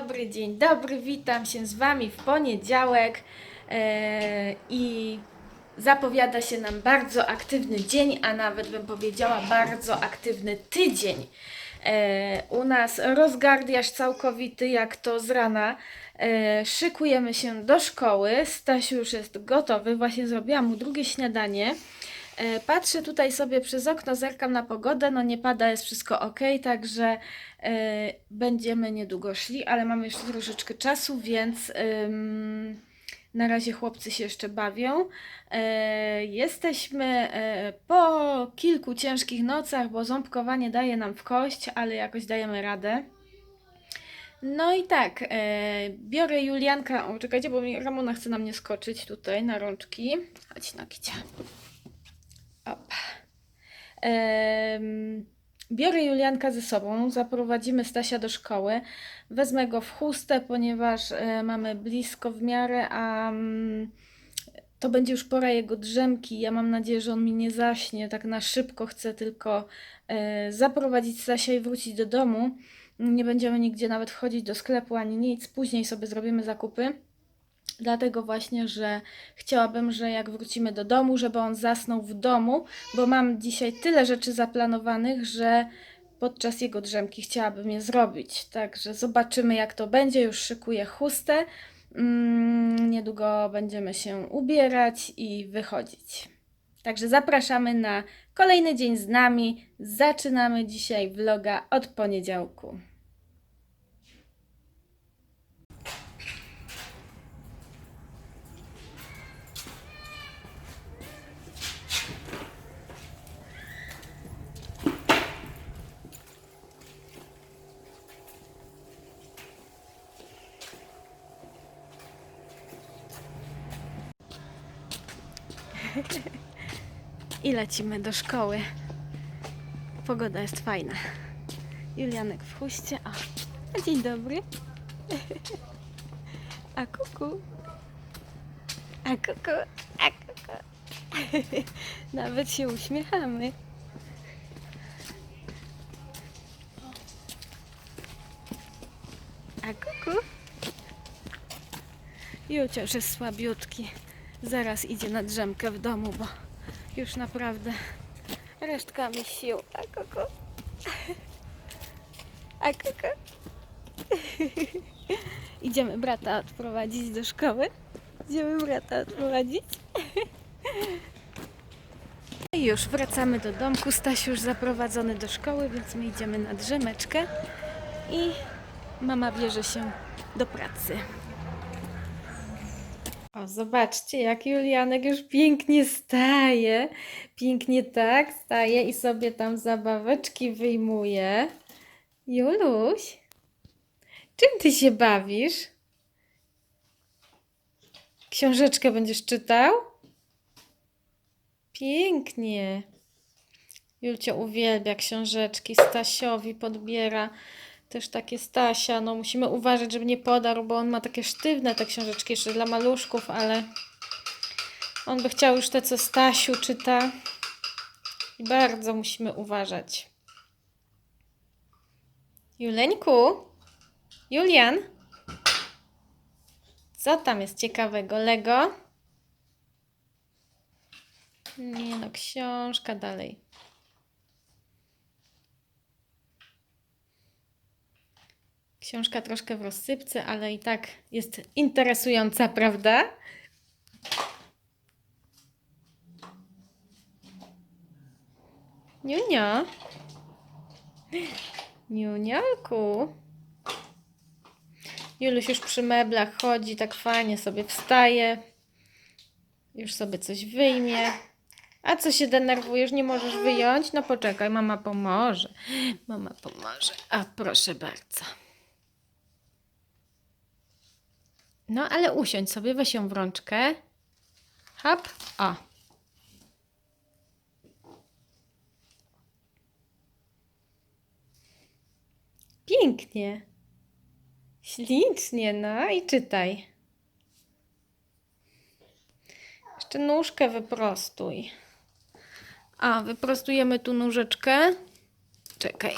dobry, dzień dobry. Witam się z Wami w poniedziałek e, i zapowiada się nam bardzo aktywny dzień, a nawet bym powiedziała bardzo aktywny tydzień. E, u nas rozgardiaż całkowity, jak to z rana. E, szykujemy się do szkoły. Stasiu już jest gotowy, właśnie zrobiłam mu drugie śniadanie. E, Patrzę tutaj sobie przez okno, zerkam na pogodę, no nie pada, jest wszystko ok, także e, będziemy niedługo szli, ale mamy jeszcze troszeczkę czasu, więc ym, na razie chłopcy się jeszcze bawią. E, jesteśmy e, po kilku ciężkich nocach, bo ząbkowanie daje nam w kość, ale jakoś dajemy radę. No i tak, e, biorę Julianka, o czekajcie, bo Ramona chce na mnie skoczyć tutaj na rączki. Chodź na kicia. Op. Biorę Julianka ze sobą, zaprowadzimy Stasia do szkoły. Wezmę go w chustę, ponieważ e, mamy blisko w miarę, a mm, to będzie już pora jego drzemki. Ja mam nadzieję, że on mi nie zaśnie. Tak na szybko chcę tylko e, zaprowadzić Stasia i wrócić do domu. Nie będziemy nigdzie nawet wchodzić do sklepu ani nic. Później sobie zrobimy zakupy. Dlatego właśnie, że chciałabym, że jak wrócimy do domu, żeby on zasnął w domu, bo mam dzisiaj tyle rzeczy zaplanowanych, że podczas jego drzemki chciałabym je zrobić. Także zobaczymy, jak to będzie. Już szykuję chustę. Mm, niedługo będziemy się ubierać i wychodzić. Także zapraszamy na kolejny dzień z nami. Zaczynamy dzisiaj vloga od poniedziałku. I lecimy do szkoły. Pogoda jest fajna. Julianek w huście. O, dzień dobry. A kuku. A kuku. A kuku. Nawet się uśmiechamy. A kuku. Jucio już jest słabiutki. Zaraz idzie na drzemkę w domu, bo już naprawdę resztkami sił. A koko? A koko? Idziemy brata odprowadzić do szkoły. Idziemy brata odprowadzić. I już wracamy do domku. Stasiu już zaprowadzony do szkoły, więc my idziemy na drzemeczkę i mama bierze się do pracy. O, zobaczcie, jak Julianek już pięknie staje. Pięknie tak staje i sobie tam zabaweczki wyjmuje. Juluś, czym ty się bawisz? Książeczkę będziesz czytał? Pięknie. Julcia uwielbia książeczki, Stasiowi podbiera też takie Stasia. No musimy uważać, żeby nie podarł, bo on ma takie sztywne te książeczki jeszcze dla maluszków, ale on by chciał już te, co Stasiu czyta. I bardzo musimy uważać. Juleńku? Julian? Co tam jest ciekawego? Lego? Nie no, książka dalej. Książka troszkę w rozsypce, ale i tak jest interesująca, prawda? Niunia. Niuniolku. Juluś już przy meblach chodzi, tak fajnie sobie wstaje. Już sobie coś wyjmie. A co się denerwujesz? Nie możesz wyjąć? No poczekaj, mama pomoże. Mama pomoże. A proszę bardzo. No, ale usiądź sobie, weź ją w rączkę. Hop, o. Pięknie. Ślicznie, no i czytaj. Jeszcze nóżkę wyprostuj. A, wyprostujemy tu nóżeczkę. Czekaj.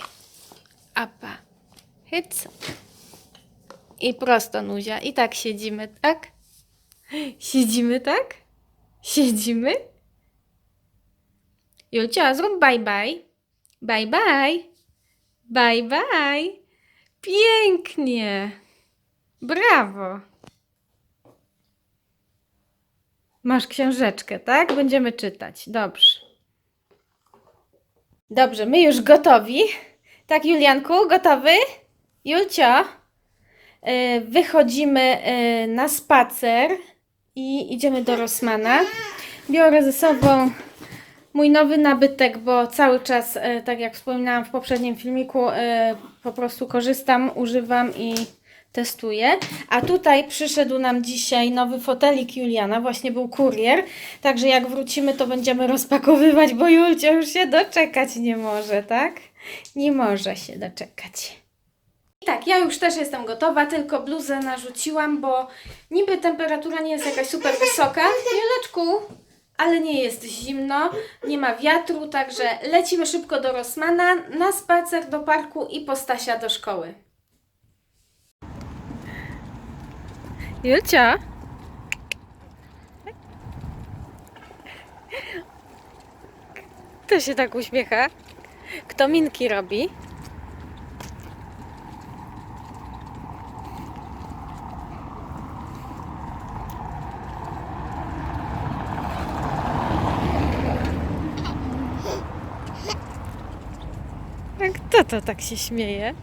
Apa. Hyc. I prosto, Nuzia. I tak siedzimy, tak? Siedzimy, tak? Siedzimy? Julcia, zrób bye bye. Bye bye. Bye bye. Pięknie. Brawo. Masz książeczkę, tak? Będziemy czytać. Dobrze. Dobrze, my już gotowi. Tak, Julianku, gotowy? Julcio, wychodzimy y, na spacer i idziemy do Rosmana. Biorę ze sobą mój nowy nabytek, bo cały czas, e, tak jak wspominałam w poprzednim filmiku, e, po prostu korzystam, używam i testuję. A tutaj przyszedł nam dzisiaj nowy fotelik Juliana, właśnie był kurier, także jak wrócimy, to będziemy rozpakowywać, bo Julcia już się doczekać nie może, tak? Nie może się doczekać. Tak, ja już też jestem gotowa, tylko bluzę narzuciłam, bo niby temperatura nie jest jakaś super wysoka. Juleczku, ale nie jest zimno, nie ma wiatru, także lecimy szybko do Rosmana, na spacer do parku i po Stasia do szkoły. Julcia? Kto się tak uśmiecha? Kto minki robi? A kto to tak się śmieje?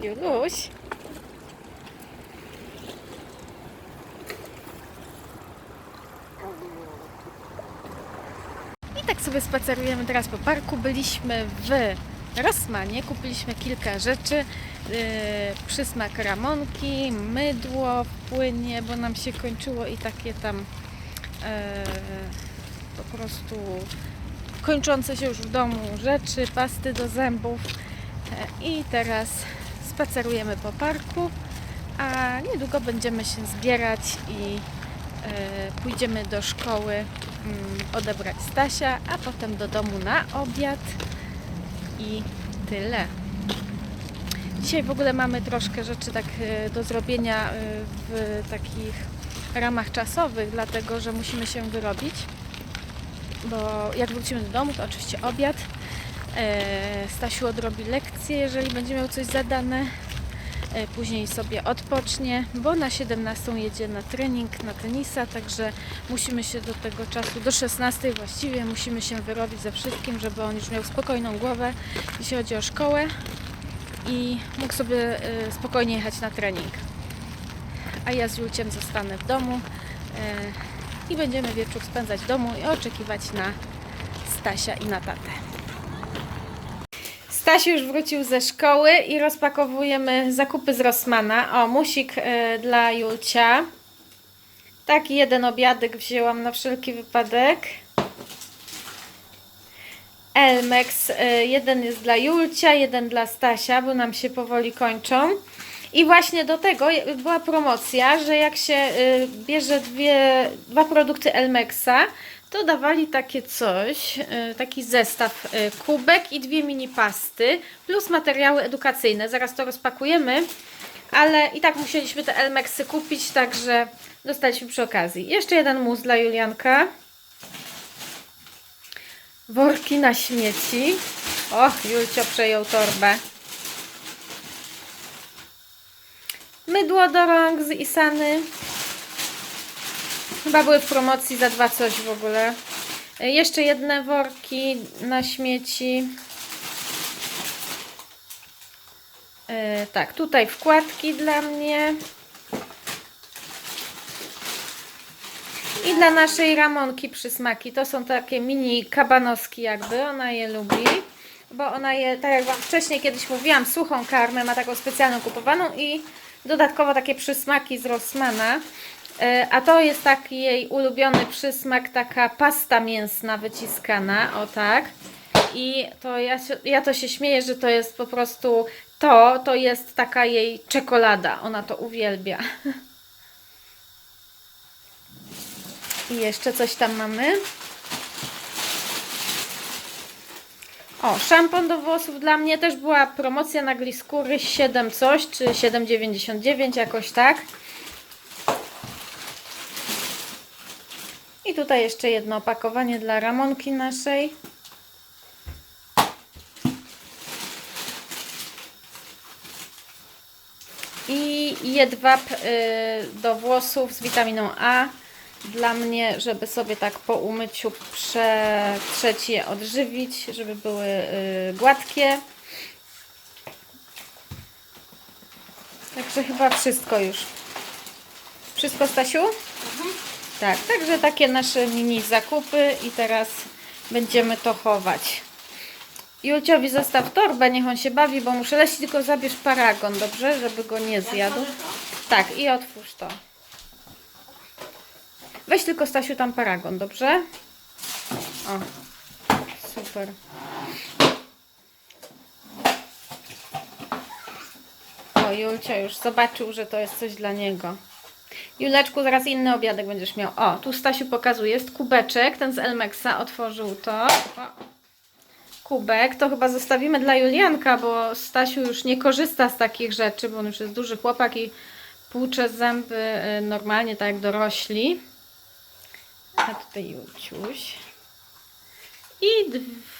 Juluś. I tak sobie spacerujemy teraz po parku. Byliśmy w Rossmanie, kupiliśmy kilka rzeczy. Yy, przysmak ramonki, mydło płynie, bo nam się kończyło i takie tam yy, po prostu kończące się już w domu rzeczy, pasty do zębów. E, I teraz spacerujemy po parku, a niedługo będziemy się zbierać i e, pójdziemy do szkoły odebrać Stasia, a potem do domu na obiad i tyle. Dzisiaj w ogóle mamy troszkę rzeczy tak e, do zrobienia e, w takich ramach czasowych, dlatego że musimy się wyrobić, bo jak wrócimy do domu, to oczywiście obiad. E, Stasiu odrobi lekcję, jeżeli będzie miał coś zadane. E, Później sobie odpocznie, bo na 17 jedzie na trening, na tenisa, także musimy się do tego czasu, do 16 właściwie, musimy się wyrobić ze wszystkim, żeby on już miał spokojną głowę, jeśli chodzi o szkołę i mógł sobie e, spokojnie jechać na trening. A ja z Julciem zostanę w domu e, i będziemy wieczór spędzać w domu i oczekiwać na Stasia i na tatę. Stasiu już wrócił ze szkoły i rozpakowujemy zakupy z Rossmana. O, musik y, dla Julcia. Taki jeden obiadek wzięłam na wszelki wypadek. Elmex, y, jeden jest dla Julcia, jeden dla Stasia, bo nam się powoli kończą. I właśnie do tego była promocja, że jak się y, bierze dwie, dwa produkty Elmexa, to dawali takie coś, y, taki zestaw y, kubek i dwie mini pasty, plus materiały edukacyjne. Zaraz to rozpakujemy, ale i tak musieliśmy te Elmexy kupić, także dostaliśmy przy okazji. Jeszcze jeden mus dla Julianka. Worki na śmieci. Och, Julcio przejął torbę. Mydło do rąk z Isany. Chyba były w promocji za dwa coś w ogóle. E, Jeszcze jedne worki na śmieci. E, tak, tutaj wkładki dla mnie. I dla naszej Ramonki przysmaki. To są takie mini kabanoski jakby. Ona je lubi. Bo ona je, tak jak Wam wcześniej kiedyś mówiłam, suchą karmę ma taką specjalną kupowaną i dodatkowo takie przysmaki z Rossmana. E, A to jest taki jej ulubiony przysmak, taka pasta mięsna wyciskana, o tak. i to ja, ja to się śmieję, że to jest po prostu to, to jest taka jej czekolada. Ona to uwielbia. I jeszcze coś tam mamy. O, szampon do włosów dla mnie też była promocja na Gliskury 7 coś, czy 7,99 jakoś tak. I tutaj jeszcze jedno opakowanie dla Ramonki naszej. I jedwab y, do włosów z witaminą A dla mnie, żeby sobie tak po umyciu przetrzeć je, odżywić, żeby były y, gładkie. Także chyba wszystko już. Wszystko, Stasiu? Tak, także takie nasze mini zakupy i teraz będziemy to chować. Julciowi zostaw torbę, niech on się bawi, bo muszę lecieć, tylko zabierz paragon, dobrze? Żeby go nie zjadł. Tak, i otwórz to. Weź tylko Stasiu tam paragon, dobrze? O, super. O, Julcia już zobaczył, że to jest coś dla niego. Juleczku, zaraz inny obiadek będziesz miał. O, tu Stasiu pokazuje, jest kubeczek, ten z Elmexa otworzył to. O. Kubek, to chyba zostawimy dla Julianka, bo Stasiu już nie korzysta z takich rzeczy, bo on już jest duży chłopak i płucze zęby y, normalnie, tak jak dorośli. A tutaj Julciuś. I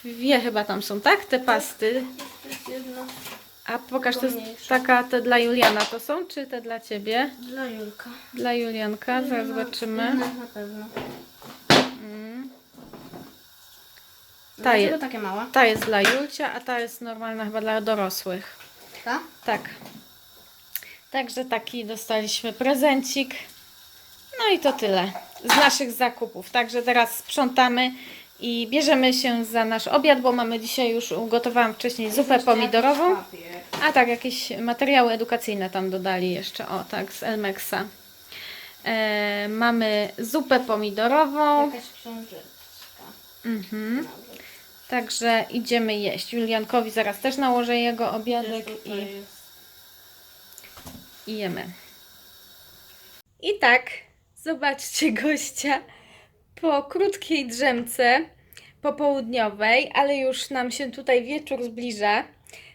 dwie chyba tam są, tak? Te pasty. Jest jedno A pokaż, to jest taka, te dla Juliana to są, czy te dla Ciebie? dla Julka. Dla Julianka, zaraz zobaczymy. No, na pewno. Mm. Ta Dlaczego je- takie małe? Ta jest dla Julcia, a ta jest normalna chyba dla dorosłych. Ta? Tak. Także taki dostaliśmy prezencik. No i to tyle z naszych zakupów. Także teraz sprzątamy i bierzemy się za nasz obiad, bo mamy dzisiaj już ugotowałam wcześniej zupę pomidorową. A tak, jakieś materiały edukacyjne tam dodali jeszcze. O, tak, z Elmexa. E, mamy zupę pomidorową. Jakaś książeczka. Mhm. Także idziemy jeść. Juliankowi zaraz też nałożę jego obiadek i, i jemy. I tak, zobaczcie gościa po krótkiej drzemce popołudniowej, ale już nam się tutaj wieczór zbliża.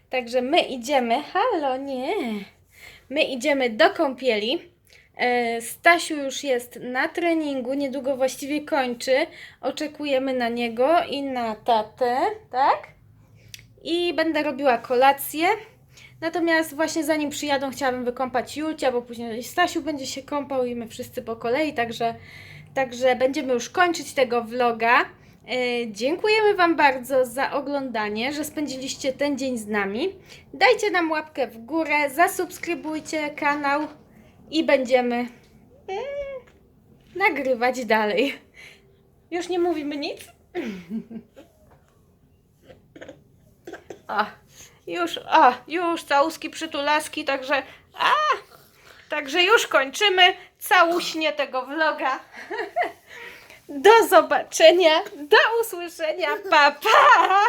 Także my idziemy. Halo, nie. My idziemy do kąpieli. E, Stasiu już jest na treningu, niedługo właściwie kończy. Oczekujemy na niego i na tatę, tak? I będę robiła kolację. Natomiast właśnie zanim przyjadą, chciałabym wykąpać Julcia, bo później Stasiu będzie się kąpał i my wszyscy po kolei, także, także będziemy już kończyć tego vloga. E, dziękujemy Wam bardzo za oglądanie, że spędziliście ten dzień z nami. Dajcie nam łapkę w górę, zasubskrybujcie kanał i będziemy mm, nagrywać dalej. Już nie mówimy nic? A, już, a, już całuski, przytulaski, także, a, także już kończymy całuśnie tego vloga. Do zobaczenia, do usłyszenia, pa, pa!